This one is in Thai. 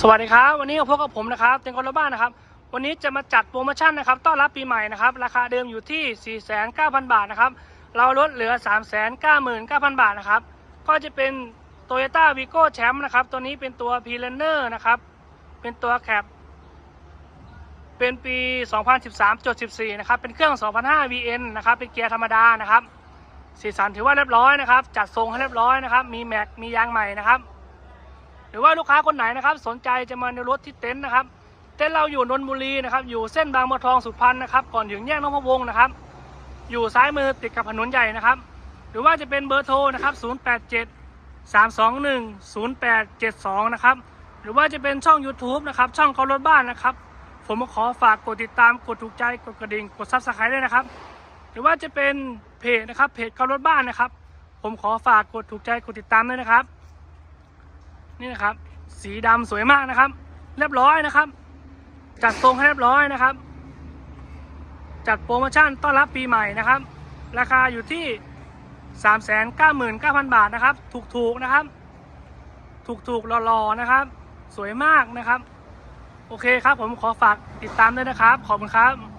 สวัสดีครับ วันนี้พบกับผมนะครับเต็งคนละบ้านนะครับ วันนี้จะมาจัดโปรโมชั่นนะครับต้อนรับปีใหม่นะครับราคาเดิมอยู่ที่ 4,900 บาทนะครับเราลดเหลือ 399,000 บาทนะครับก็จะเป็น Toyota Vigo Champ นะครับตัวนี้เป็นตัว p r u n n e r นะครับเป็นตัวแคปเป็นปี 2013.14 นะครับเป็นเครื่อง2005 VN นะครับเป็นเกียร์ธรรมดานะครับสีสันถือว่าเรียบร้อยนะครับจัดทรงให้เรียบร้อยนะครับมีแม็กมียางใหม่นะครับ หรือว่าลูกค้าคนไหนนะครับ สนใจจะมาในรถที่เต็นท์นะครับ เต็นท์เราอยู่นนทบุรีนะครับอยู่เส้นบางบัวทองสุพรรณนะครับก่อนถึงแยกนพวงศ์นะครับ อยู่ซ้ายมือติดกับถนนใหญ่นะครับ หรือว่าจะเป็นเบอร์โทรนะครับ087 321 0872 นะครับ หรือว่าจะเป็นช่อง YouTube นะครับ ช่องเขารถบ้านนะครับ ผมขอฝากกดติดตามกดถูกใจกดกระดิ่งกดซับสไครต์ด้วยนะครับ หรือว่าจะเป็นเพจนะครับเพจเขารถบ้านนะครับ ผมขอฝากกดถูกใจกดติดตามด้วยนะครับ นี่นะครับ สีดำสวยมากนะครับ เรียบร้อยนะครับ จัดทรงให้เรียบร้อยนะครับ จัดโปรโมชั่นต้อนรับปีใหม่นะครับ ราคาอยู่ที่ 399,000 บาทนะครับ ถูกๆนะครับ ถูกๆหล่อๆนะครับ สวยมากนะครับ โอเคครับผมขอฝากติดตามด้วยนะครับ ขอบคุณครับ